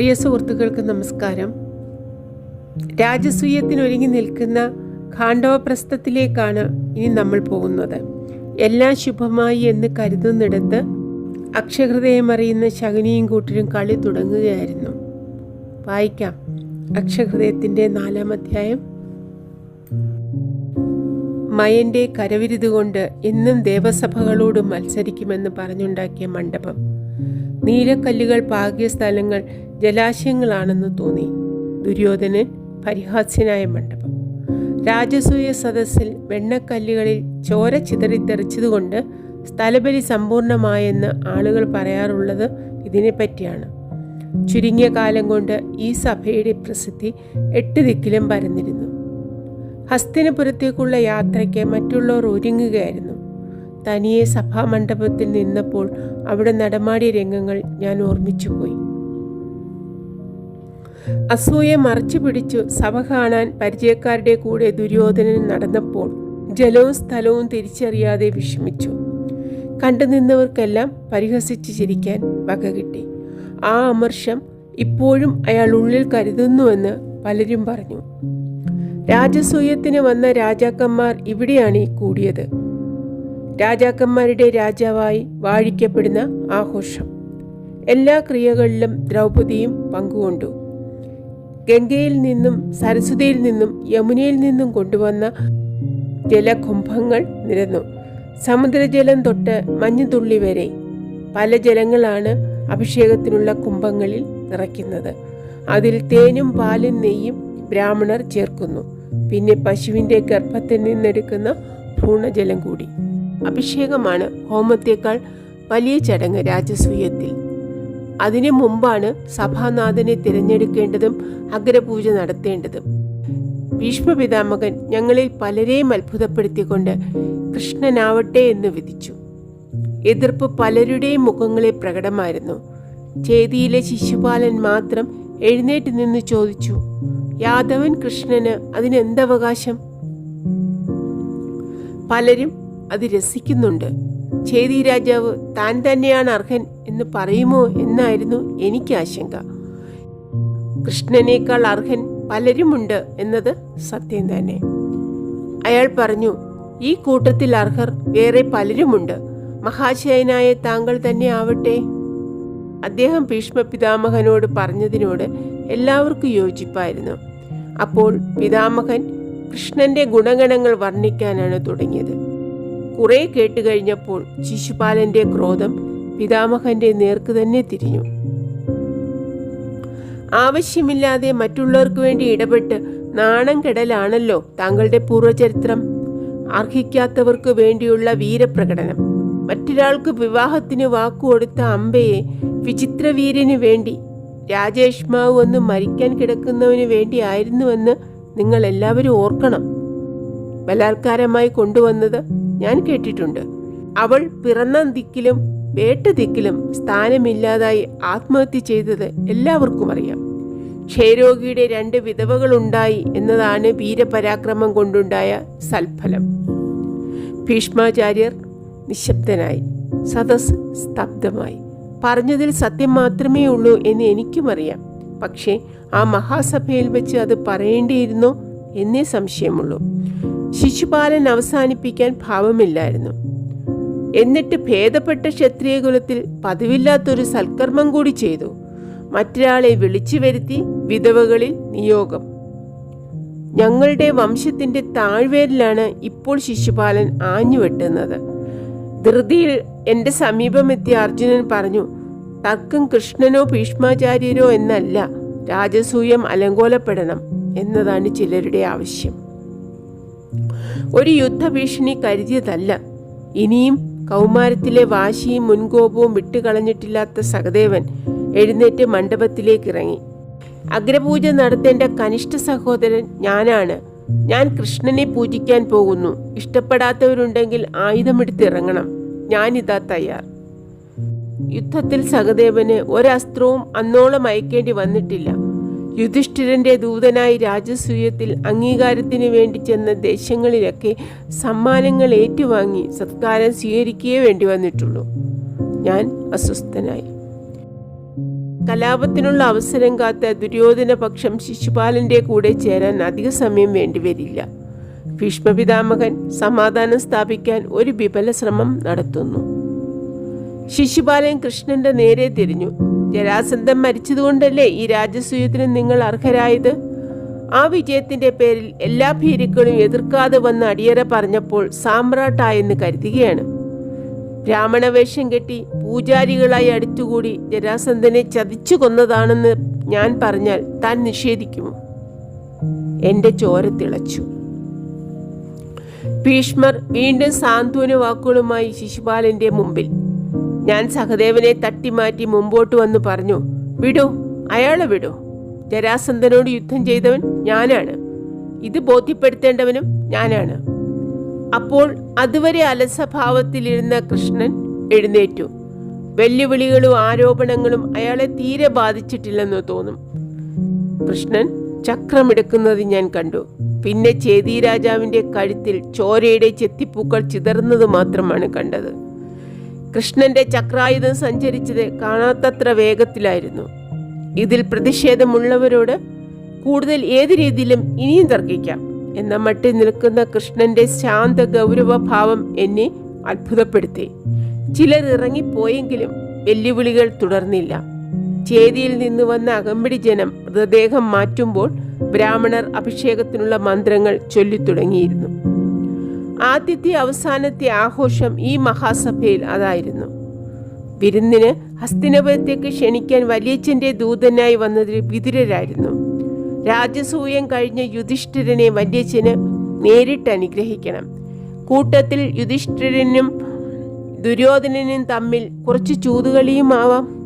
പ്രിയ സുഹൃത്തുക്കൾക്ക് നമസ്കാരം. രാജസൂയത്തിനൊരുങ്ങി നിൽക്കുന്ന ഖാണ്ഡവപ്രസ്ഥത്തിലേക്കാണ് ഇനി നമ്മൾ പോകുന്നത്. എല്ലാം ശുഭമായി എന്ന് കരുതുന്നിടത്ത് അക്ഷഹൃദയമറിയുന്ന ശകുനിയും കൂട്ടരും കളി തുടങ്ങുകയായിരുന്നു. വായിക്കാം. അക്ഷഹൃദയത്തിന്റെ നാലാം അധ്യായം. മയന്റെ കരവിരുത് കൊണ്ട് എന്നും ദേവസഭകളോട് മത്സരിക്കുമെന്ന് പറഞ്ഞുണ്ടാക്കിയ മണ്ഡപം. നീലക്കല്ലുകൾ പാകിയ സ്ഥലങ്ങൾ ജലാശയങ്ങളാണെന്ന് തോന്നി. ദുര്യോധനൻ പരിഹാസ്യനായ മണ്ഡപം. രാജസൂയ സദസ്സിൽ വെണ്ണക്കല്ലുകളിൽ ചോര ചിതറിത്തെറിച്ചതുകൊണ്ട് സ്ഥലബലി സമ്പൂർണമായെന്ന് ആളുകൾ പറയാറുള്ളത് ഇതിനെപ്പറ്റിയാണ്. ചുരുങ്ങിയ കാലം കൊണ്ട് ഈ സഭയുടെ പ്രസിദ്ധി എട്ട് ദിക്കിലും പരന്നിരുന്നു. ഹസ്തിനപുരത്തേക്കുള്ള യാത്രയ്ക്ക് മറ്റുള്ളവർ ഒരുങ്ങുകയായിരുന്നു. തനിയെ സഭാമണ്ഡപത്തിൽ നിന്നപ്പോൾ അവിടെ നടമാടിയ രംഗങ്ങൾ ഞാൻ ഓർമ്മിച്ചുപോയി. അസൂയെ മറച്ചു പിടിച്ചു സഭ കാണാൻ പരിചയക്കാരുടെ കൂടെ ദുര്യോധനൻ നടന്നപ്പോൾ ജലവും സ്ഥലവും തിരിച്ചറിയാതെ വിഷമിച്ചു. കണ്ടു നിന്നവർക്കെല്ലാം പരിഹസിച്ച് ചിരിക്കാൻ വക കിട്ടി. ആ അമർഷം ഇപ്പോഴും അയാൾ ഉള്ളിൽ കരുതുന്നുവെന്ന് പലരും പറഞ്ഞു. രാജസൂയത്തിന് വന്ന രാജാക്കന്മാർ ഇവിടെയാണ് കൂടിയത്. രാജാക്കന്മാരുടെ രാജാവായി വാഴിക്കപ്പെടുന്ന ആഘോഷം. എല്ലാ ക്രിയകളിലും ദ്രൗപദിയും പങ്കുകൊണ്ടു. ഗംഗയിൽ നിന്നും സരസ്വതിയിൽ നിന്നും യമുനയിൽ നിന്നും കൊണ്ടുവന്ന ജലകുംഭങ്ങൾ നിരന്നു. സമുദ്രജലം തൊട്ട് മഞ്ഞുതുള്ളി വരെ പല ജലങ്ങളാണ് അഭിഷേകത്തിനുള്ള കുംഭങ്ങളിൽ നിറയ്ക്കുന്നത്. അതിൽ തേനും പാലും നെയ്യും ബ്രാഹ്മണർ ചേർക്കുന്നു. പിന്നെ പശുവിന്റെ ഗർഭത്തിൽ നിന്നെടുക്കുന്ന ഭ്രൂണജലം കൂടി. അഭിഷേകമാണ് ഹോമത്തേക്കാൾ വലിയ ചടങ്ങ് രാജസൂയത്തിൽ. അതിനു മുമ്പാണ് സഭാനാഥനെ തിരഞ്ഞെടുക്കേണ്ടതും അഗ്രപൂജ നടത്തേണ്ടതും. ഭീഷ്മപിതാമകൻ ഞങ്ങളിൽ പലരെയും അത്ഭുതപ്പെടുത്തിക്കൊണ്ട് കൃഷ്ണനാവട്ടെ എന്ന് വിധിച്ചു. എതിർപ്പ് പലരുടെയും മുഖങ്ങളിൽ പ്രകടമായിരുന്നു. ചേതിയിലെ ശിശുപാലൻ മാത്രം എഴുന്നേറ്റ് നിന്ന് ചോദിച്ചു യാദവൻ കൃഷ്ണന് അതിനെന്തവകാശം പലരും അത് രസിക്കുന്നുണ്ട്. ചേതി രാജാവ് താൻ തന്നെയാണ് അർഹൻ എന്ന് പറയുമോ എന്നായിരുന്നു എനിക്ക് ആശങ്ക. കൃഷ്ണനേക്കാൾ അർഹൻ പലരുമുണ്ട് എന്നത് സത്യം തന്നെ. അയാൾ പറഞ്ഞു ഈ കൂട്ടത്തിൽ അർഹർ വേറെ പലരുമുണ്ട്. മഹാശയനായ താങ്കൾ തന്നെ ആവട്ടെ. അദ്ദേഹം ഭീഷ്മ പിതാമഹനോട് പറഞ്ഞതിനോട് എല്ലാവർക്കും യോജിപ്പായിരുന്നു. അപ്പോൾ പിതാമഹൻ കൃഷ്ണന്റെ ഗുണഗണങ്ങൾ വർണിക്കാനാണ് തുടങ്ങിയത്. കുറെ കേട്ട് കഴിഞ്ഞപ്പോൾ ശിശുപാലന്റെ ക്രോധം പിതാമഹന്റെ നേർക്ക് തന്നെ തിരിഞ്ഞു. ആവശ്യമില്ലാതെ മറ്റുള്ളവർക്ക് വേണ്ടി ഇടപെട്ട് നാണം കെടലാണല്ലോ താങ്കളുടെ പൂർവചരിത്രം. അർഹിക്കാത്തവർക്ക് വേണ്ടിയുള്ള വീരപ്രകടനം. മറ്റൊരാൾക്ക് വിവാഹത്തിന് വാക്കുകൊടുത്ത അമ്പയെ വിചിത്രവീരന് വേണ്ടി രാജേഷ്മാവ് ഒന്ന് മരിക്കാൻ കിടക്കുന്നവന് വേണ്ടിയായിരുന്നുവെന്ന് നിങ്ങൾ എല്ലാവരും ഓർക്കണം. ബലാത്കാരമായി കൊണ്ടുവന്നത് ഞാൻ കേട്ടിട്ടുണ്ട്. അവൾ പിറന്ന ദിക്കിലും വേട്ട ദിക്കിലും സ്ഥാനമില്ലാതായി ആത്മഹത്യ ചെയ്തത് എല്ലാവർക്കും അറിയാം. ക്ഷയരോഗിയുടെ രണ്ട് വിധവകളുണ്ടായി എന്നതാണ് വീരപരാക്രമം കൊണ്ടുണ്ടായ സൽഫലം. ഭീഷ്മാചാര്യർ നിശബ്ദനായി സദസ് സ്തബ്ധമായി. പറഞ്ഞതിൽ സത്യം മാത്രമേ ഉള്ളൂ എന്ന് എനിക്കും അറിയാം. പക്ഷേ ആ മഹാസഭയിൽ വെച്ച് അത് പറയേണ്ടിയിരുന്നോ എന്നേ സംശയമുള്ളൂ. ശിശുപാലൻ അവസാനിപ്പിക്കാൻ ഭാവമില്ലായിരുന്നു. എന്നിട്ട് ഭേദപ്പെട്ട ക്ഷത്രിയ കുലത്തിൽ പതിവില്ലാത്തൊരു സൽക്കർമ്മം കൂടി ചെയ്തു. മറ്റൊരാളെ വിളിച്ചു വരുത്തി വിധവകളിൽ നിയോഗം. ഞങ്ങളുടെ വംശത്തിന്റെ താഴ്വേരിലാണ് ഇപ്പോൾ ശിശുപാലൻ ആഞ്ഞുവെട്ടുന്നത് ധൃതിയിൽ എന്റെ സമീപമെത്തിയ അർജുനൻ പറഞ്ഞു തർക്കം കൃഷ്ണനോ ഭീഷ്മാചാര്യരോ എന്നല്ല രാജസൂയം അലങ്കോലപ്പെടണം എന്നതാണ് ചിലരുടെ ആവശ്യം. ഒരു യുദ്ധഭീഷണി കരുതിയതല്ല. ഇനിയും കൗമാരത്തിലെ വാശിയും മുൻകോപവും വിട്ടുകളഞ്ഞിട്ടില്ലാത്ത സഹദേവൻ എഴുന്നേറ്റ് മണ്ഡപത്തിലേക്ക് ഇറങ്ങി അഗ്രപൂജ നടത്തേണ്ട കനിഷ്ഠ സഹോദരൻ ഞാനാണ്. ഞാൻ കൃഷ്ണനെ പൂജിക്കാൻ പോകുന്നു. ഇഷ്ടപ്പെടാത്തവരുണ്ടെങ്കിൽ ആയുധമെടുത്ത് ഇറങ്ങണം ഞാനിതാ തയ്യാർ. യുദ്ധത്തിൽ സഹദേവന് ഒരസ്ത്രവും അന്നോളം അയക്കേണ്ടി വന്നിട്ടില്ല. യുധിഷ്ഠിരന്റെ ദൂതനായി രാജസൂയത്തിൽ അംഗീകാരത്തിന് വേണ്ടി ചെന്ന ദേശങ്ങളിലൊക്കെ സമ്മാനങ്ങൾ ഏറ്റുവാങ്ങി സത്കാരം സ്വീകരിക്കുകയേ വേണ്ടി വന്നിട്ടുള്ളൂ. ഞാൻ അസ്വസ്ഥനായി. കലാപത്തിനുള്ള അവസരം കാത്ത ദുര്യോധന പക്ഷം ശിശുപാലന്റെ കൂടെ ചേരാൻ അധിക സമയം വേണ്ടിവരില്ല ഭീഷ്മപിതാമകൻ സമാധാനം സ്ഥാപിക്കാൻ ഒരു വിപല ശ്രമം നടത്തുന്നു. ശിശുപാലൻ കൃഷ്ണന്റെ നേരെ തിരിഞ്ഞു. ജരാസന്ധൻ മരിച്ചതുകൊണ്ടല്ലേ ഈ രാജസൂയത്തിന് നിങ്ങൾ അർഹരായത്? ആ വിജയത്തിന്റെ പേരിൽ എല്ലാ ഭീരുക്കളും എതിർക്കാതെ വന്ന് അടിയറ പറഞ്ഞപ്പോൾ സാമ്രാട്ടായെന്ന് കരുതുകയാണ്. ബ്രാഹ്മണ വേഷം കെട്ടി പൂജാരികളായി അടുത്തുകൂടി ജരാസന്ധനെ ചതിച്ചു കൊന്നതാണെന്ന് ഞാൻ പറഞ്ഞാൽ താൻ നിഷേധിക്കുമോ? എന്റെ ചോര തിളച്ചു. ഭീഷ്മർ വീണ്ടും സാന്ത്വന വാക്കുകളുമായി ശിശുപാലന്റെ മുമ്പിൽ ഞാൻ സഹദേവനെ തട്ടിമാറ്റി മുമ്പോട്ട് വന്ന് പറഞ്ഞു വിടൂ അയാളെ വിടൂ. ജരാസന്ധനോട് യുദ്ധം ചെയ്തവൻ ഞാനാണ്. ഇത് ബോധ്യപ്പെടുത്തേണ്ടവനും ഞാനാണ്. അപ്പോൾ അതുവരെ അലസഭാവത്തിലിരുന്ന കൃഷ്ണൻ എഴുന്നേറ്റു. വെല്ലുവിളികളും ആരോപണങ്ങളും അയാളെ തീരെ ബാധിച്ചിട്ടില്ലെന്ന് തോന്നും. കൃഷ്ണൻ ചക്രമെടുക്കുന്നത് ഞാൻ കണ്ടു. പിന്നെ ചേതി രാജാവിന്റെ കഴുത്തിൽ ചോരയുടെ ചെത്തിപ്പൂക്കൾ ചിതറുന്നത് മാത്രമാണ് കണ്ടത്. കൃഷ്ണന്റെ ചക്രായുധം സഞ്ചരിച്ചത് കാണാത്തത്ര വേഗത്തിലായിരുന്നു. ഇതിൽ പ്രതിഷേധമുള്ളവരോട് കൂടുതൽ ഏത് രീതിയിലും ഇനിയും തർക്കിക്കാം എന്ന മട്ടിൽ നിൽക്കുന്ന കൃഷ്ണന്റെ ശാന്ത ഗൗരവഭാവം എന്നെ അത്ഭുതപ്പെടുത്തി. ചിലർ ഇറങ്ങിപ്പോയെങ്കിലും വെല്ലുവിളികൾ തുടർന്നില്ല. ചേതിയിൽ നിന്ന് വന്ന അകമ്പടി ജനം മൃതദേഹം മാറ്റുമ്പോൾ ബ്രാഹ്മണർ അഭിഷേകത്തിനുള്ള മന്ത്രങ്ങൾ ചൊല്ലിത്തുടങ്ങിയിരുന്നു. ആദ്യത്തെ അവസാനത്തെ ആഘോഷം ഈ മഹാസഭയിൽ അതായിരുന്നു. വിരുന്നിന് ഹസ്തിനപുരത്തേക്ക് ക്ഷണിക്കാൻ വലിയച്ഛന്റെ ദൂതനായി വന്നതിൽ വിതുരരായിരുന്നു. രാജസൂയം കഴിഞ്ഞ യുധിഷ്ഠിരനെ വല്യച്ഛന് നേരിട്ട് അനുഗ്രഹിക്കണം. കൂട്ടത്തിൽ യുധിഷ്ഠിരനും ദുര്യോധനനും തമ്മിൽ കുറച്ച് ചൂതുകളിയുമാവാം.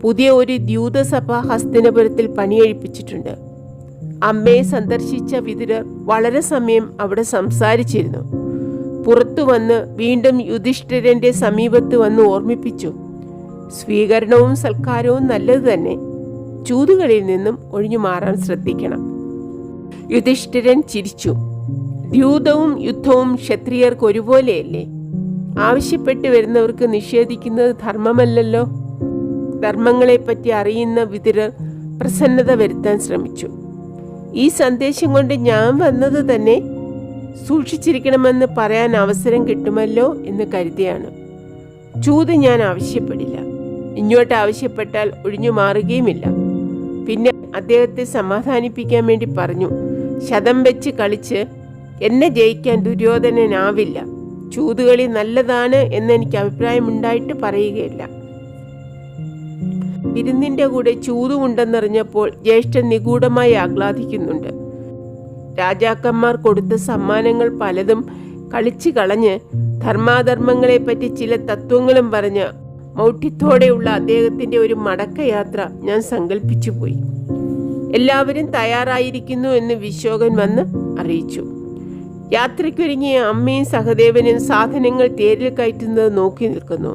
പുതിയ ഒരു ദ്യൂതസഭ ഹസ്തിനപുരത്തിൽ പണിയെഴുപ്പിച്ചിട്ടുണ്ട്. അമ്മയെ സന്ദർശിച്ച വിതുരർ വളരെ സമയം അവിടെ സംസാരിച്ചിരുന്നു. പുറത്തു വന്ന് വീണ്ടും യുധിഷ്ഠിരന്റെ സമീപത്ത് വന്ന് ഓർമ്മിപ്പിച്ചു. സ്വീകരണവും സൽക്കാരവും നല്ലത് തന്നെ. ചൂതുകളിൽ നിന്നും ഒഴിഞ്ഞു മാറാൻ ശ്രദ്ധിക്കണം. യുധിഷ്ഠിരൻ ചിരിച്ചു. ദ്യൂതവും യുദ്ധവും ക്ഷത്രിയർക്ക് ഒരുപോലെയല്ലേ? ആവശ്യപ്പെട്ട് വരുന്നവർക്ക് നിഷേധിക്കുന്നത് ധർമ്മമല്ലല്ലോ? ധർമ്മങ്ങളെപ്പറ്റി അറിയുന്ന വിതിരർ പ്രസന്നത വരുത്താൻ ശ്രമിച്ചു. ഈ സന്ദേശം കൊണ്ട് ഞാൻ വന്നത് തന്നെ സൂക്ഷിച്ചിരിക്കണമെന്ന് പറയാൻ അവസരം കിട്ടുമല്ലോ എന്ന് കരുതിയാണ്. ചൂത് ഞാൻ ആവശ്യപ്പെടില്ല. ഇങ്ങോട്ട് ആവശ്യപ്പെട്ടാൽ ഒഴിഞ്ഞു മാറുകയുമില്ല. പിന്നെ അദ്ദേഹത്തെ സമാധാനിപ്പിക്കാൻ വേണ്ടി പറഞ്ഞു. ശതം വെച്ച് കളിച്ച് എന്നെ ജയിക്കാൻ ദുര്യോധനനാവില്ല. ചൂതുകളി നല്ലതാണ് എന്ന് എനിക്ക് അഭിപ്രായമുണ്ടായിട്ട് പറയുകയില്ല. വിരുന്നിന്റെ കൂടെ ചൂതുമുണ്ടെന്നറിഞ്ഞപ്പോൾ ജ്യേഷ്ഠൻ നിഗൂഢമായി ആഹ്ലാദിക്കുന്നുണ്ട്. രാജാക്കന്മാർ കൊടുത്ത സമ്മാനങ്ങൾ പലതും കളിച്ചു കളഞ്ഞ് ധർമാധർമ്മങ്ങളെപ്പറ്റി ചില തത്വങ്ങളും പറഞ്ഞ് മൗഢ്യത്തോടെയുള്ള അദ്ദേഹത്തിന്റെ ഒരു മടക്കയാത്ര ഞാൻ സങ്കല്പിച്ചു പോയി. എല്ലാവരും തയ്യാറായിരിക്കുന്നു എന്ന് വിശോകൻ വന്ന് അറിയിച്ചു. യാത്രയ്ക്കൊരുങ്ങിയ അമ്മയും സഹദേവനും സാധനങ്ങൾ തേരിൽ കയറ്റുന്നത് നോക്കി നിൽക്കുന്നു.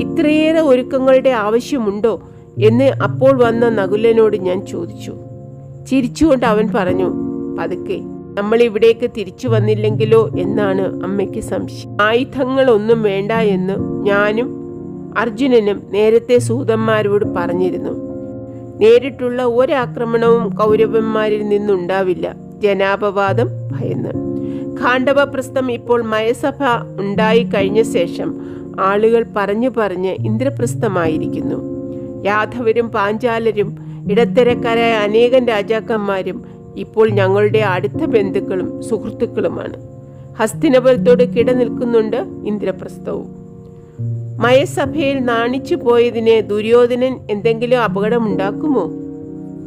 ഇത്രയേറെ ഒരുക്കങ്ങളുടെ ആവശ്യമുണ്ടോ? എന്ന് അപ്പോൾ വന്ന നകുലനോട് ഞാൻ ചോദിച്ചു. ചിരിച്ചുകൊണ്ട് അവൻ പറഞ്ഞു പതുക്കെ നമ്മൾ ഇവിടേക്ക് തിരിച്ചു വന്നില്ലെങ്കിലോ എന്നാണ് അമ്മയ്ക്ക് സംശയം. ആയുധങ്ങളൊന്നും വേണ്ട എന്ന് ഞാനും അർജുനനും നേരത്തെ സൂതന്മാരോട് പറഞ്ഞിരുന്നു. നേരിട്ടുള്ള ഒരാക്രമണവും കൗരവന്മാരിൽ നിന്നുണ്ടാവില്ല. ജനാപവാദം ഭയന്ന്. ഖാണ്ഡവ പ്രസ്ഥം ഇപ്പോൾ മയസഭ ഉണ്ടായി കഴിഞ്ഞ ശേഷം ആളുകൾ പറഞ്ഞു പറഞ്ഞ് ഇന്ദ്രപ്രസ്ഥമായിരിക്കുന്നു. യാദവരും പാഞ്ചാലരും ഇടത്തരക്കാരായ അനേകം രാജാക്കന്മാരും ഇപ്പോൾ ഞങ്ങളുടെ അടുത്ത ബന്ധുക്കളും സുഹൃത്തുക്കളുമാണ്. ഹസ്തിനപുരത്തോട് കിടനിൽക്കുന്നുണ്ട് ഇന്ദ്രപ്രസ്ഥവും. മയസഭയിൽ നാണിച്ചു പോയതിനെ ദുര്യോധനൻ എന്തെങ്കിലും അപകടമുണ്ടാക്കുമോ?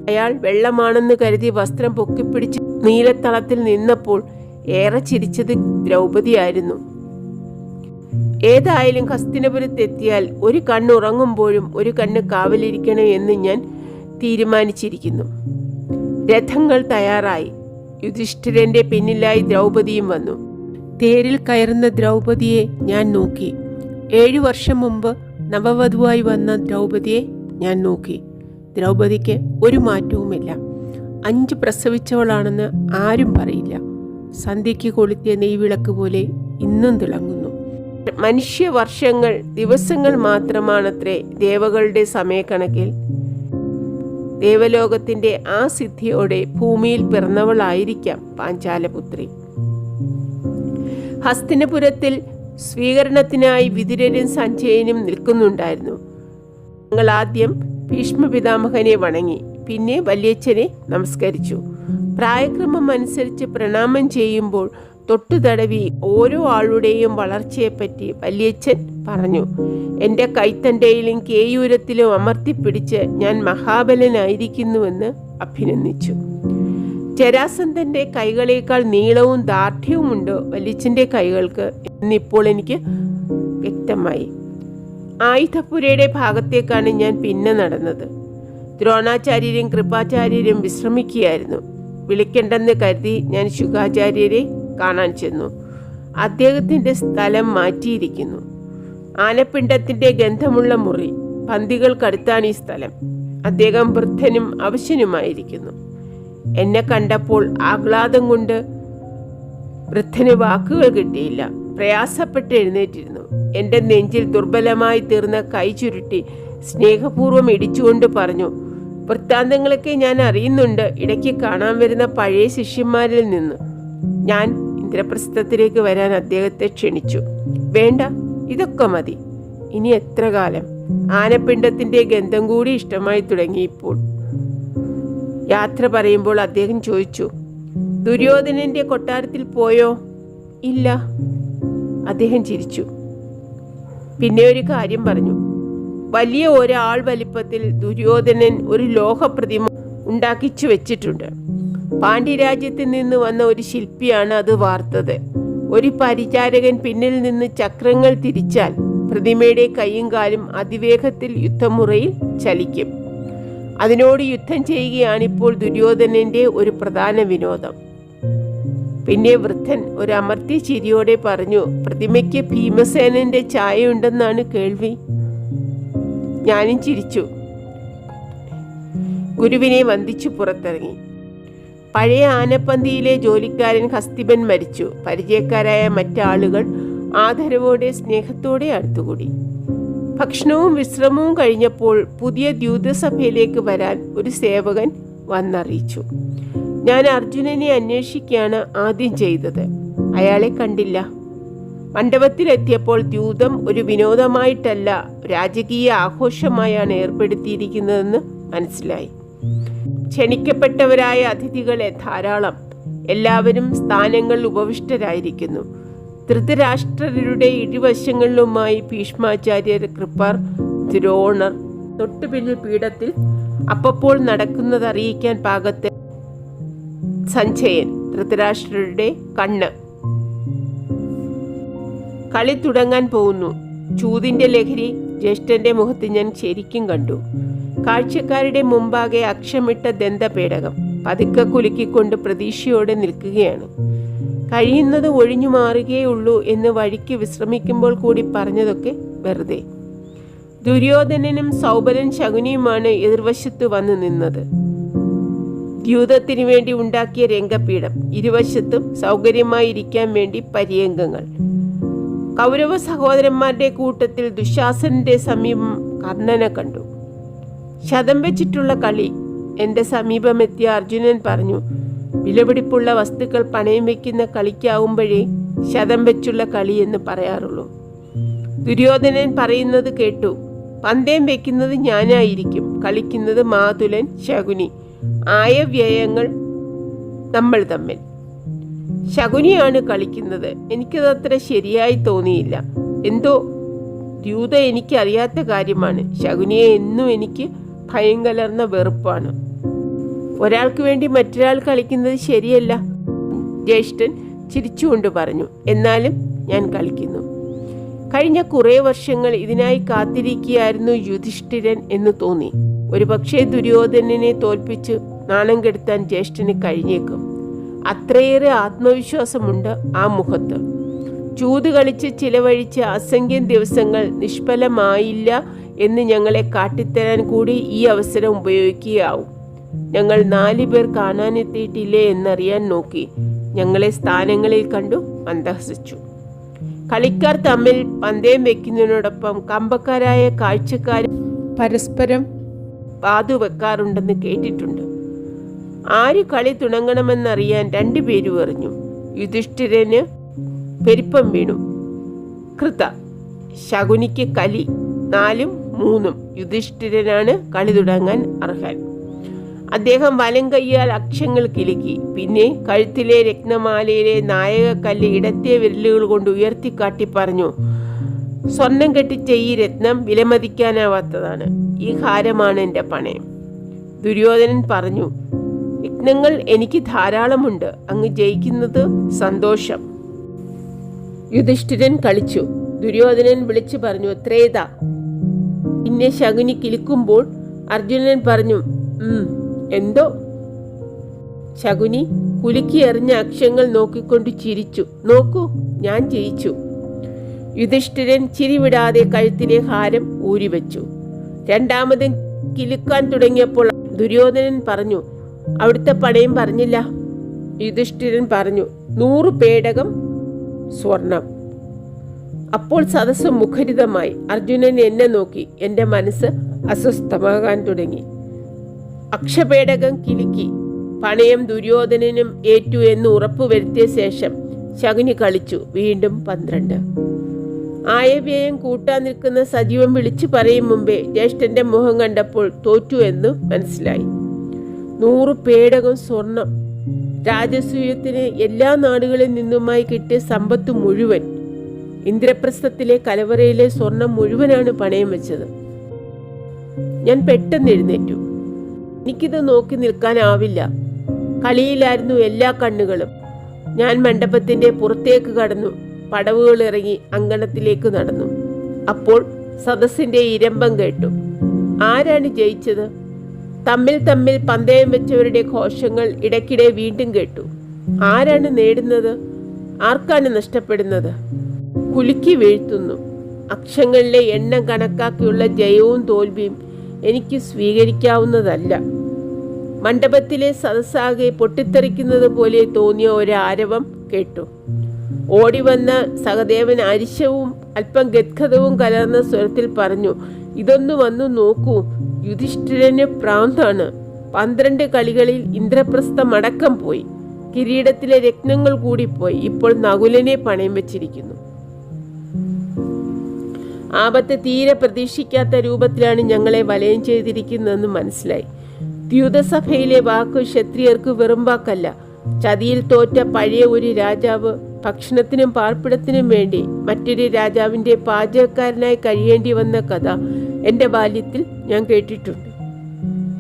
അയാൾ വെള്ളമാണെന്ന് കരുതി വസ്ത്രം പൊക്കിപ്പിടിച്ച് നീലത്തളത്തിൽ നിന്നപ്പോൾ ഏറെ ചിരിച്ചത് ദ്രൗപതിയായിരുന്നു. ഏതായാലും ഹസ്തിനപുരത്തെത്തിയാൽ ഒരു കണ്ണ് ഉറങ്ങുമ്പോഴും ഒരു കണ്ണ് കാവലിരിക്കണം എന്ന് ഞാൻ തീരുമാനിച്ചിരിക്കുന്നു. രഥങ്ങൾ തയ്യാറായി. യുധിഷ്ഠിരന്റെ പിന്നിലായി ദ്രൗപദിയും വന്നു. തേരിൽ കയറുന്ന ദ്രൗപദിയെ ഞാൻ നോക്കി. ഏഴു വർഷം മുമ്പ് നവവധുവായി വന്ന ദ്രൗപദിയെ ഞാൻ നോക്കി. ദ്രൗപദിക്ക് ഒരു മാറ്റവുമില്ല. അഞ്ച് പ്രസവിച്ചവളാണെന്ന് ആരും പറയില്ല. സന്ധ്യയ്ക്ക് കൊളുത്തിയ നെയ്വിളക്ക് പോലെ ഇന്നും തിളങ്ങുന്നു. മനുഷ്യവർഷങ്ങൾ ദിവസങ്ങൾ മാത്രമാണത്രേ ദേവകളുടെ സമയക്കണക്കിൽ. ദേവലോകത്തിന്റെ ആ സിദ്ധിയോടെ ഭൂമിയിൽ പിറന്നവളായിരിക്കാം പാഞ്ചാലപുത്രി. ഹസ്തിനപുരത്തിൽ സ്വീകരണത്തിനായി വിതുരരും സഞ്ജയനും നിൽക്കുന്നുണ്ടായിരുന്നു. ഞങ്ങൾ ആദ്യം ഭീഷ്മപിതാമഹനെ വണങ്ങി പിന്നെ വല്യച്ഛനെ നമസ്കരിച്ചു. പ്രായക്രമം അനുസരിച്ച് പ്രണാമം ചെയ്യുമ്പോൾ തൊട്ടു തടവി ഓരോ ആളുടെയും വളർച്ചയെപ്പറ്റി വല്യച്ഛൻ പറഞ്ഞു. എന്റെ കൈത്തണ്ടയിലും കേയൂരത്തിലും അമർത്തിപ്പിടിച്ച് ഞാൻ മഹാബലനായിരിക്കുന്നുവെന്ന് അഭിനന്ദിച്ചു. ചരാസന്ധന്റെ കൈകളേക്കാൾ നീളവും ദാർഢ്യവുമുണ്ട് വലിച്ചന്റെ കൈകൾക്ക് എന്നിപ്പോൾ എനിക്ക് വ്യക്തമായി. ആയുധപുരയുടെ ഭാഗത്തേക്കാണ് ഞാൻ പിന്നെ നടന്നത്. ദ്രോണാചാര്യരും കൃപാചാര്യരും വിശ്രമിക്കുകയായിരുന്നു. വിളിക്കണ്ടെന്ന് കരുതി ഞാൻ ശുഖാചാര്യരെ കാണാൻ ചെന്നു. അദ്ദേഹത്തിന്റെ സ്ഥലം മാറ്റിയിരിക്കുന്നു. ആനപ്പിണ്ടത്തിന്റെ ഗന്ധമുള്ള മുറി പന്തികൾക്കടുത്താണ് ഈ സ്ഥലം. അദ്ദേഹം വൃദ്ധനും അവശനുമായിരിക്കുന്നു. എന്നെ കണ്ടപ്പോൾ ആഹ്ലാദം കൊണ്ട് വൃദ്ധന് വാക്കുകൾ കിട്ടിയില്ല. പ്രയാസപ്പെട്ട് എഴുന്നേറ്റിരുന്നു. എന്റെ നെഞ്ചിൽ ദുർബലമായി തീർന്ന കൈ ചുരുട്ടി സ്നേഹപൂർവം ഇടിച്ചുകൊണ്ട് പറഞ്ഞു വൃത്താന്തങ്ങളൊക്കെ ഞാൻ അറിയുന്നുണ്ട്. ഇടയ്ക്ക് കാണാൻ വരുന്ന പഴയ ശിഷ്യന്മാരിൽ നിന്ന് ഞാൻ ഇന്ദ്രപ്രസ്ഥത്തിലേക്ക് വരാൻ അദ്ദേഹത്തെ ക്ഷണിച്ചു. വേണ്ട ഇതൊക്കെ മതി. ഇനി എത്ര കാലം? ആനപ്പിണ്ടത്തിന്റെ ഗന്ധം കൂടി ഇഷ്ടമായി തുടങ്ങി ഇപ്പോൾ. യാത്ര പറയുമ്പോൾ അദ്ദേഹം ചോദിച്ചു ദുര്യോധനന്റെ കൊട്ടാരത്തിൽ പോയോ? ഇല്ല. അദ്ദേഹം ചിരിച്ചു. പിന്നെ ഒരു കാര്യം പറഞ്ഞു. വലിയ ഒരാൾ വലിപ്പത്തിൽ ദുര്യോധനൻ ഒരു ലോഹപ്രതിമ ഉണ്ടാക്കിച്ചു വെച്ചിട്ടുണ്ട്. പാണ്ഡ്യരാജ്യത്തിൽ നിന്ന് വന്ന ഒരു ശില്പിയാണ് അത് വാർത്തത്. ഒരു പരിചാരകൻ പിന്നിൽ നിന്ന് ചക്രങ്ങൾ തിരിച്ചാൽ പ്രതിമയുടെ കൈയും കാലും അതിവേഗത്തിൽ യുദ്ധമുറയിൽ ചലിക്കും. അതിനോട് യുദ്ധം ചെയ്യുകയാണിപ്പോൾ ദുര്യോധനന്റെ ഒരു പ്രധാന വിനോദം. പിന്നെ വൃദ്ധൻ ഒരു അമർത്തി ചിരിയോടെ പറഞ്ഞു പ്രതിമയ്ക്ക് ഭീമസേനന്റെ ചായയുണ്ടെന്നാണ് കേൾവി. ഞാനും ചിരിച്ചു. ഗുരുവിനെ വന്ദിച്ചു പുറത്തിറങ്ങി. പഴയ ആനപ്പന്തിയിലെ ജോലിക്കാരൻ ഹസ്തിബൻ മരിച്ചു. പരിചയക്കാരായ മറ്റാളുകൾ ആദരവോടെ സ്നേഹത്തോടെ അടുത്തുകൂടി. ഭക്ഷണവും വിശ്രമവും കഴിഞ്ഞപ്പോൾ പുതിയ ദ്യൂതസഭയിലേക്ക് വരാൻ ഒരു സേവകൻ വന്നറിയിച്ചു. ഞാൻ അർജുനനെ അന്വേഷിക്കുകയാണ് ആദ്യം ചെയ്തത്. അയാളെ കണ്ടില്ല. മണ്ഡപത്തിലെത്തിയപ്പോൾ ദ്യൂതം ഒരു വിനോദമായിട്ടല്ല രാജകീയ ആഘോഷമായാണ് ഏർപ്പെടുത്തിയിരിക്കുന്നതെന്ന് മനസ്സിലായി. ക്ഷണിക്കപ്പെട്ടവരായ അതിഥികളെ ധാരാളം. എല്ലാവരും സ്ഥാനങ്ങൾ ഉപവിഷ്ടരായിരിക്കുന്നു. ധൃതരാഷ്ട്രരുടെ ഇരുവശങ്ങളിലുമായി ഭീഷ്മാചാര്യർ കൃപ്പർ ദ്രോണർ തൊട്ടുപിന്നിൽ പീഠത്തിൽ അപ്പപ്പോൾ നടക്കുന്നത് അറിയിക്കാൻ പാകത്തെ സഞ്ജയൻ ധൃതരാഷ്ട്രരുടെ കണ്ണ്. കളി തുടങ്ങാൻ പോകുന്നു. ചൂതിന്റെ ലഹരി ജ്യേഷ്ഠന്റെ മുഖത്ത് ഞാൻ ശരിക്കും കണ്ടു. കാഴ്ചക്കാരുടെ മുമ്പാകെ അക്ഷമിട്ട ദന്തപേടകം പതുക്കെ കുലുക്കിക്കൊണ്ട് പ്രതീക്ഷയോടെ നിൽക്കുകയാണ്. കഴിയുന്നത് ഒഴിഞ്ഞു മാറുകയുള്ളൂ എന്ന് വഴിക്ക് വിശ്രമിക്കുമ്പോൾ കൂടി പറഞ്ഞതൊക്കെ വെറുതെ. ദുര്യോധനനും സൗബരൻ ശകുനിയുമാണ് എതിർവശത്ത് വന്നു നിന്നത്. ദ്യൂതത്തിനു വേണ്ടി ഉണ്ടാക്കിയ രംഗപീഠം ഇരുവശത്തും സൗകര്യമായി ഇരിക്കാൻ വേണ്ടി പര്യങ്കങ്ങൾ കൗരവ സഹോദരന്മാരുടെ കൂട്ടത്തിൽ ദുശാസനന്റെ സമീപം കർണനെ കണ്ടു. ശതം വെച്ചിട്ടുള്ള കളി. എന്റെ സമീപമെത്തിയ അർജുനൻ പറഞ്ഞു വിലപിടിപ്പുള്ള വസ്തുക്കൾ പണയം വെക്കുന്ന കളിക്കാവുമ്പോഴേ ശതം വെച്ചുള്ള കളി എന്ന് പറയാറുള്ളൂ. ദുര്യോധനൻ പറയുന്നത് കേട്ടു പന്തയം വെക്കുന്നത് ഞാനായിരിക്കും കളിക്കുന്നത് മാതുലൻ ശകുനി. ആയ വ്യയങ്ങൾ നമ്മൾ തമ്മിൽ. ശകുനിയാണ് കളിക്കുന്നത്. എനിക്കത് അത്ര ശരിയായി തോന്നിയില്ല. എന്തോ ദ്യൂത എനിക്കറിയാത്ത കാര്യമാണ്. ശകുനിയെ എന്നും എനിക്ക് ഭയം കലർന്ന വെറുപ്പാണ്. ഒരാൾക്ക് വേണ്ടി മറ്റൊരാൾ കളിക്കുന്നത് ശരിയല്ല ജ്യേഷ്ഠൻ ചിരിച്ചുകൊണ്ട് പറഞ്ഞു. എന്നാലും ഞാൻ കളിക്കുന്നു. കഴിഞ്ഞ കുറേ വർഷങ്ങൾ ഇതിനായി കാത്തിരിക്കുകയായിരുന്നു യുധിഷ്ഠിരൻ എന്ന് തോന്നി. ഒരുപക്ഷെ ദുര്യോധനനെ തോൽപ്പിച്ച് നാണം കെടുത്താൻ ജ്യേഷ്ഠന് കഴിഞ്ഞേക്കും. അത്രയേറെ ആത്മവിശ്വാസമുണ്ട് ആ മുഖത്ത്. ചൂത് കളിച്ച് ചിലവഴിച്ച അസംഖ്യം ദിവസങ്ങൾ നിഷ്ഫലമായില്ല എന്ന് ഞങ്ങളെ കാട്ടിത്തരാൻ കൂടി ഈ അവസരം ഉപയോഗിക്കുകയാവും. ഞങ്ങൾ നാലു പേർ കാണാനെത്തിയിട്ടില്ലേ എന്നറിയാൻ നോക്കി. ഞങ്ങളെ സ്ഥാനങ്ങളിൽ കണ്ടു മന്ദഹസിച്ചു കളിക്കാർ തമ്മിൽ പന്തയം വെക്കുന്നതിനോടൊപ്പം കമ്പക്കാരായ കാഴ്ചക്കാർ പരസ്പരം വാതു വെക്കാറുണ്ടെന്ന് കേട്ടിട്ടുണ്ട്. ആര് കളി തുടങ്ങണമെന്നറിയാൻ രണ്ടുപേരും എറിഞ്ഞു യുധിഷ്ഠിരന് പെരുപ്പം വീണു. കൃത ശകുനിക്ക് കലി നാലും മൂന്നും യുധിഷ്ഠിരനാണ് കളി തുടങ്ങാൻ അർഹൻ. അദ്ദേഹം വലം കൈയാൽ അക്ഷങ്ങൾ കിലുക്കി. പിന്നെ കഴുത്തിലെ രത്നമാലയിലെ നായകക്കല്ല് ഇടത്തെ വിരലുകൾ കൊണ്ട് ഉയർത്തിക്കാട്ടി പറഞ്ഞു സ്വർണം കെട്ടിച്ച ഈ രത്നം വിലമതിക്കാനാവാത്തതാണ്. ഈ ഹാരമാണ് എന്റെ പണയം. ദുര്യോധനൻ പറഞ്ഞു രത്നങ്ങൾ എനിക്ക് ധാരാളമുണ്ട്. അങ്ങ് ജയിക്കുന്നത് സന്തോഷം. യുധിഷ്ഠിരൻ കളിച്ചു. ദുര്യോധനൻ വിളിച്ചു പറഞ്ഞു ത്രേത പിന്നെ ശകുനി കിലുക്കുമ്പോൾ അർജുനൻ പറഞ്ഞു എന്തോ? ശകുനി കുലുക്കി എറിഞ്ഞ അക്ഷങ്ങൾ നോക്കിക്കൊണ്ട് ചിരിച്ചു. നോക്കൂ ഞാൻ ജയിച്ചു. യുധിഷ്ഠിരൻ ചിരിവിടാതെ കഴുത്തിലെ ഹാരം ഊരിവെച്ചു. രണ്ടാമതും കിലുക്കാൻ തുടങ്ങിയപ്പോൾ ദുര്യോധനൻ പറഞ്ഞു അവിടുത്തെ പണയും പറഞ്ഞില്ല. യുധിഷ്ഠിരൻ പറഞ്ഞു നൂറ് പേടകം സ്വർണം. അപ്പോൾ സദസ്സ് മുഖരിതമായി അർജുനൻ എന്നെ നോക്കി എന്റെ മനസ്സ് അസ്വസ്ഥമാകാൻ തുടങ്ങി. അക്ഷപേടകം കിലുക്കി. പണയം ദുര്യോധനനും ഏറ്റു എന്ന് ഉറപ്പുവരുത്തിയ ശേഷം ശകുനി കളിച്ചു. വീണ്ടും പന്ത്രണ്ട്. ആയവ്യയം കൂട്ടാൻ നിൽക്കുന്ന സജീവൻ വിളിച്ചു പറയും മുമ്പേ ജ്യേഷ്ഠന്റെ മുഖം കണ്ടപ്പോൾ തോറ്റു എന്ന് മനസ്സിലായി. നൂറ് പേടകം സ്വർണം. രാജസൂയത്തിന് എല്ലാ നാടുകളിൽ നിന്നുമായി കിട്ടിയ സമ്പത്ത് മുഴുവൻ ഇന്ദ്രപ്രസ്ഥത്തിലെ കലവറയിലെ സ്വർണം മുഴുവനാണ് പണയം വെച്ചത്. ഞാൻ പെട്ടെന്ന് എഴുന്നേറ്റു. എനിക്കിത് നോക്കി നിൽക്കാനാവില്ല. കളിയിലായിരുന്നു എല്ലാ കണ്ണുകളും. ഞാൻ മണ്ഡപത്തിന്റെ പുറത്തേക്ക് കടന്നു. പടവുകൾ ഇറങ്ങി അങ്കണത്തിലേക്ക് നടന്നു. അപ്പോൾ സദസ്സിന്റെ ഇരമ്പം കേട്ടു. ആരാണ് ജയിച്ചത്? തമ്മിൽ തമ്മിൽ പന്തയം വെച്ചവരുടെ ഘോഷങ്ങൾ ഇടയ്ക്കിടെ വീണ്ടും കേട്ടു. ആരാണ് നേടുന്നത്? ആർക്കാണ് നഷ്ടപ്പെടുന്നത്? കുലുക്കി വീഴ്ത്തുന്നു. അക്ഷങ്ങളിലെ എണ്ണം കണക്കാക്കിയുള്ള ജയവും തോൽവിയും എനിക്ക് സ്വീകരിക്കാവുന്നതല്ല. മണ്ഡപത്തിലെ സദസ്സാകെ പൊട്ടിത്തെറിക്കുന്നത് പോലെ തോന്നിയ ഒരു ആരവം കേട്ടു. ഓടിവന്ന സഹദേവൻ അരിശവും അല്പം ഗദ്ഗതവും കലർന്ന സ്വരത്തിൽ പറഞ്ഞു ഇതൊന്നു വന്നു നോക്കൂ. യുധിഷ്ഠിരന് പ്രാന്താണ്. പന്ത്രണ്ട് കളികളിൽ ഇന്ദ്രപ്രസ്ഥം അടക്കം പോയി. കിരീടത്തിലെ രത്നങ്ങൾ കൂടി പോയി ഇപ്പോൾ നകുലനെ പണയം വെച്ചിരിക്കുന്നു. ആപത്ത് തീരെ പ്രതീക്ഷിക്കാത്ത രൂപത്തിലാണ് ഞങ്ങളെ വലയം ചെയ്തിരിക്കുന്നതെന്ന് മനസ്സിലായി. ദ്യൂതസഭയിലെ വാക്ക് ക്ഷത്രിയർക്ക് വെറും വാക്കല്ല. ചതിയിൽ തോറ്റ പഴയ ഒരു രാജാവ് ഭക്ഷണത്തിനും പാർപ്പിടത്തിനും വേണ്ടി മറ്റൊരു രാജാവിന്റെ പാചകക്കാരനായി കഴിയേണ്ടി വന്ന കഥ എന്റെ ബാല്യത്തിൽ ഞാൻ കേട്ടിട്ടുണ്ട്.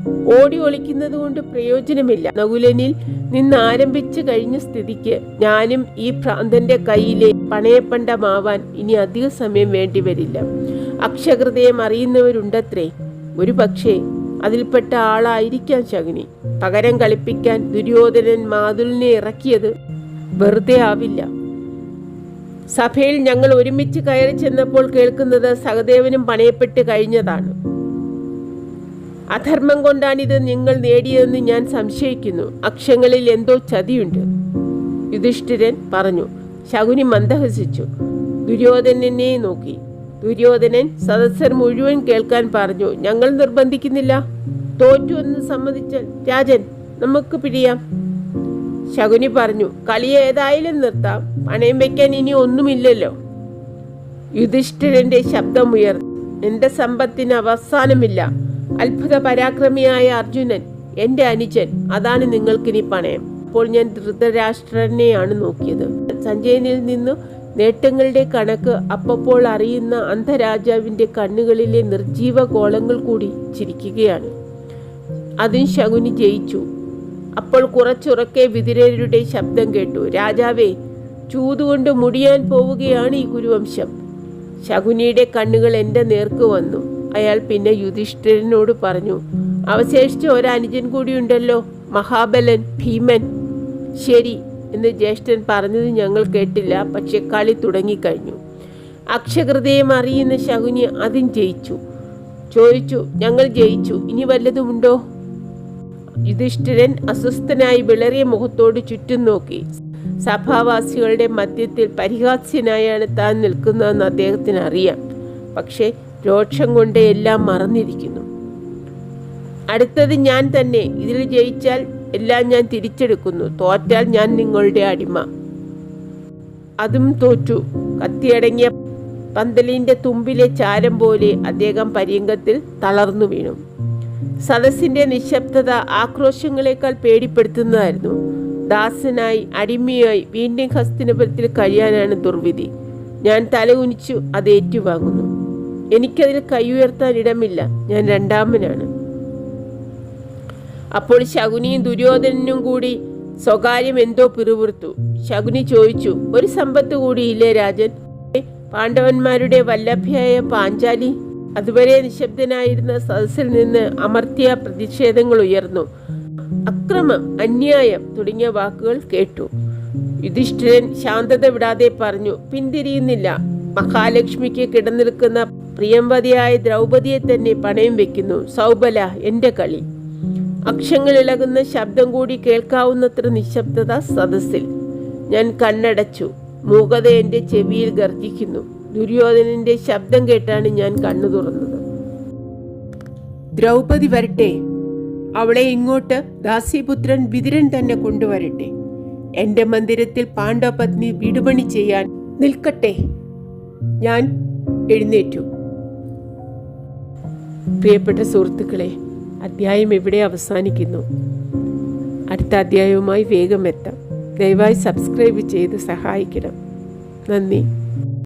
ഓടി ഒളിക്കുന്നത് കൊണ്ട് പ്രയോജനമില്ല. നകുലനിൽ നിന്ന് ആരംഭിച്ചു കഴിഞ്ഞ സ്ഥിതിക്ക് ഞാനും ഈ ഭ്രാന്തന്റെ കയ്യിലെ പണയപ്പണ്ടമാവാൻ ഇനി അധിക സമയം വേണ്ടിവരില്ല അക്ഷഹൃദയം അറിയുന്നവരുണ്ടത്രേ. ഒരു പക്ഷേ അതിൽപ്പെട്ട ആളായിരിക്കാം ശകുനി. പകരം കളിപ്പിക്കാൻ ദുര്യോധനൻ മാതുലിനെ ഇറക്കിയത് വെറുതെ ആവില്ല. സഭയിൽ ഞങ്ങൾ ഒരുമിച്ച് കയറി ചെന്നപ്പോൾ കേൾക്കുന്നത് സഹദേവനും പണയപ്പെട്ട് കഴിഞ്ഞതാണ്. അധർമ്മം കൊണ്ടാണിത് നിങ്ങൾ നേടിയതെന്ന് ഞാൻ സംശയിക്കുന്നു. അക്ഷങ്ങളിൽ എന്തോ ചതിയുണ്ട്. യുധിഷ്ഠിരൻ പറഞ്ഞു ശകുനി മന്ദഹസിച്ചു. ദുര്യോധനനെ നോക്കി. ദുര്യോധനൻ സദസ്സർ മുഴുവൻ കേൾക്കാൻ പറഞ്ഞു ഞങ്ങൾ നിർബന്ധിക്കുന്നില്ല. തോറ്റു എന്ന് സമ്മതിച്ചാൽ രാജൻ നമുക്ക് പിടിയാം. ശകുനി പറഞ്ഞു കളി ഏതായാലും നിർത്താം. പണയം വെക്കാൻ ഇനി ഒന്നുമില്ലല്ലോ. യുധിഷ്ഠിരന്റെ ശബ്ദമുയർന്നു എന്റെ സമ്പത്തിന് അവസാനമില്ല. അത്ഭുത പരാക്രമിയായ അർജുനൻ എന്റെ അനുജൻ അതാണ് നിങ്ങൾക്കിനി പണയം. അപ്പോൾ ഞാൻ ധൃതരാഷ്ട്രനെയാണ് നോക്കിയത്. സഞ്ജയനിൽ നിന്ന് നേട്ടങ്ങളുടെ കണക്ക് അപ്പപ്പോൾ അറിയുന്ന അന്ധരാജാവിന്റെ കണ്ണുകളിലെ നിർജീവ ഗോളങ്ങൾ കൂടി ചിരിക്കുകയാണ്. അതിന് ശകുനി ജയിച്ചു. അപ്പോൾ കുറച്ചുറക്കെ വിതിരരുടെ ശബ്ദം കേട്ടു. രാജാവേ ചൂതുകൊണ്ട് മുടിയാൻ പോവുകയാണ് ഈ ഗുരുവംശം ശകുനിയുടെ കണ്ണുകൾ എന്റെ നേർക്ക് വന്നു. അയാൾ പിന്നെ യുധിഷ്ഠിരനോട് പറഞ്ഞു അവശേഷിച്ച ഒരനുജൻ കൂടിയുണ്ടല്ലോ മഹാബലൻ ഭീമൻ. ശരി എന്ന് ജ്യേഷ്ഠൻ പറഞ്ഞത് ഞങ്ങൾ കേട്ടില്ല പക്ഷെ കളി തുടങ്ങിക്കഴിഞ്ഞു. അക്ഷകൃതയും അറിയുന്ന ശകുനി അതും ജയിച്ചു. ചോദിച്ചു ഞങ്ങൾ ജയിച്ചു ഇനി വല്ലതുമുണ്ടോ യുധിഷ്ഠിരൻ അസ്വസ്ഥനായി വിളറിയ മുഖത്തോട് ചുറ്റും നോക്കി. സഭാവാസികളുടെ മധ്യത്തിൽ പരിഹാസ്യനായാണ് താൻ നിൽക്കുന്നതെന്ന് അദ്ദേഹത്തിന് അറിയാം. പക്ഷേ രോക്ഷം കൊണ്ട് എല്ലാം മറന്നിരിക്കുന്നു. അടുത്തത് ഞാൻ തന്നെ. ഇതിൽ ജയിച്ചാൽ എല്ലാം ഞാൻ തിരിച്ചെടുക്കുന്നു. തോറ്റാൽ ഞാൻ നിങ്ങളുടെ അടിമ. അതും തോറ്റു. കത്തിയടങ്ങിയ പന്തലിന്റെ തുമ്പിലെ ചാരം പോലെ അദ്ദേഹം പര്യങ്കത്തിൽ തളർന്നു വീണു. സദസ്സിന്റെ നിശബ്ദത ആക്രോശങ്ങളെക്കാൾ പേടിപ്പെടുത്തുന്നതായിരുന്നു. ദാസനായി അടിമയായി വീണ്ടും ഹസ്തിനപുരത്തിൽ കഴിയാനാണ് ദുർവിധി. ഞാൻ തല കുനിച്ചു അത് ഏറ്റുവാങ്ങുന്നു. എനിക്കതിൽ കൈ ഉയർത്താൻ ഇടമില്ല ഞാൻ രണ്ടാമനാണ്. അപ്പോൾ ശകുനിയും ദുര്യോധനനും കൂടി സ്വകാര്യം എന്തോ പിറുപിറുത്തു. ശകുനി ചോദിച്ചു ഒരു സമ്പത്ത് കൂടിയില്ലേ രാജൻ? പാണ്ഡവന്മാരുടെ വല്ലഭ്യായ പാഞ്ചാലി? അതുവരെ നിശബ്ദനായിരുന്ന സദസ്സിൽ നിന്ന് അമർത്തിയ പ്രതിഷേധങ്ങൾ ഉയർന്നു. അക്രമം അന്യായം തുടങ്ങിയ വാക്കുകൾ കേട്ടു. യുധിഷ്ഠിരൻ ശാന്തത വിടാതെ പറഞ്ഞു പിന്തിരിയുന്നില്ല. മഹാലക്ഷ്മിക്ക് കിടന്നിൽക്കുന്ന പ്രിയംവതിയായ ദ്രൗപതിയെ തന്നെ പണയം വെക്കുന്നു. സൗബല എന്റെ കളി. അക്ഷങ്ങൾ ഇളകുന്ന ശബ്ദം കൂടി കേൾക്കാവുന്നത്ര നിശബ്ദത സദസ്സിൽ. ഞാൻ കണ്ണടച്ചു. മൂകത എന്റെ ചെവിയിൽ ഗർജിക്കുന്നു. ദുര്യോധനന്റെ ശബ്ദം കേട്ടാണ് ഞാൻ കണ്ണു തുറന്നത്. ദ്രൗപതി വരട്ടെ. അവളെ ഇങ്ങോട്ട് ദാസിപുത്രൻ വിതുരൻ തന്നെ കൊണ്ടുവരട്ടെ. എന്റെ മന്ദിരത്തിൽ പാണ്ഡവപത്നി വിടുപണി ചെയ്യാൻ നിൽക്കട്ടെ. ഞാൻ എഴുന്നേറ്റു. പ്രിയപ്പെട്ട സുഹൃത്തുക്കളെ അധ്യായം ഇവിടെ അവസാനിക്കുന്നു. അടുത്ത അധ്യായവുമായി വേഗം എത്താം. ദയവായി സബ്സ്ക്രൈബ് ചെയ്ത് സഹായിക്കണം. നന്ദി.